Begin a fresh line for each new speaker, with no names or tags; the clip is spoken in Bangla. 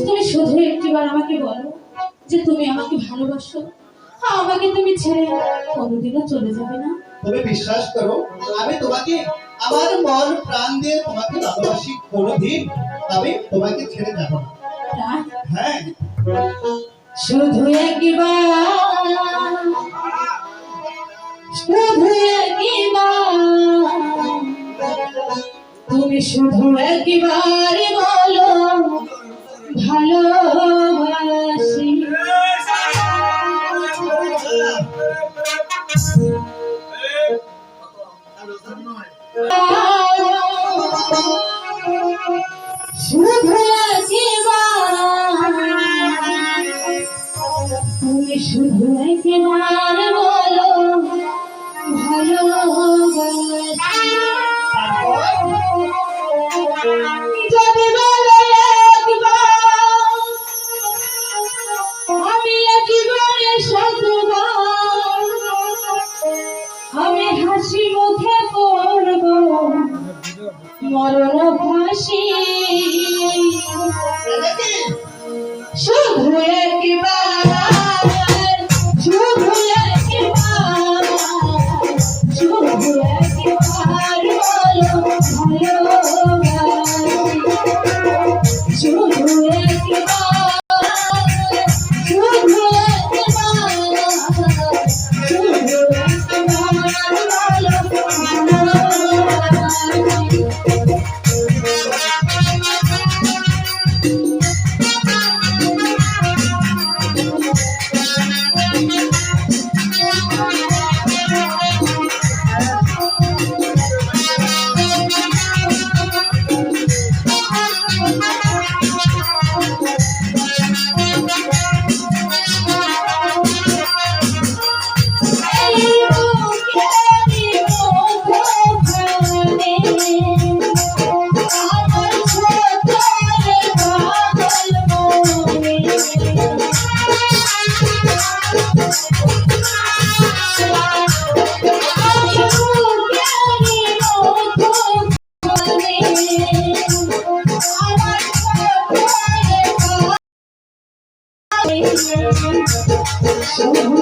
তুমি শুধু একটিবার আমাকে বলো যে তুমি আমাকে ভালোবাসো। আমাকে তুমি ছেড়ে কোনোদিনও চলে যাবে না।
তুমি বিশ্বাস করো আমি তোমাকে আমার মন প্রাণ দিয়ে তোমাকে ভালোবাসি কোনোদিন। আমি তোমাকে ছেড়ে যাব না। হ্যাঁ।
শুধু একবার শুধু একবার তুমি শুধু একবার শুধু একবার বলো ভালোবাসি যদি বলো আমি একেবারে শতবার আমি হাসি মুখে করব মরণ ফাঁসি। শুধু একবার শুধু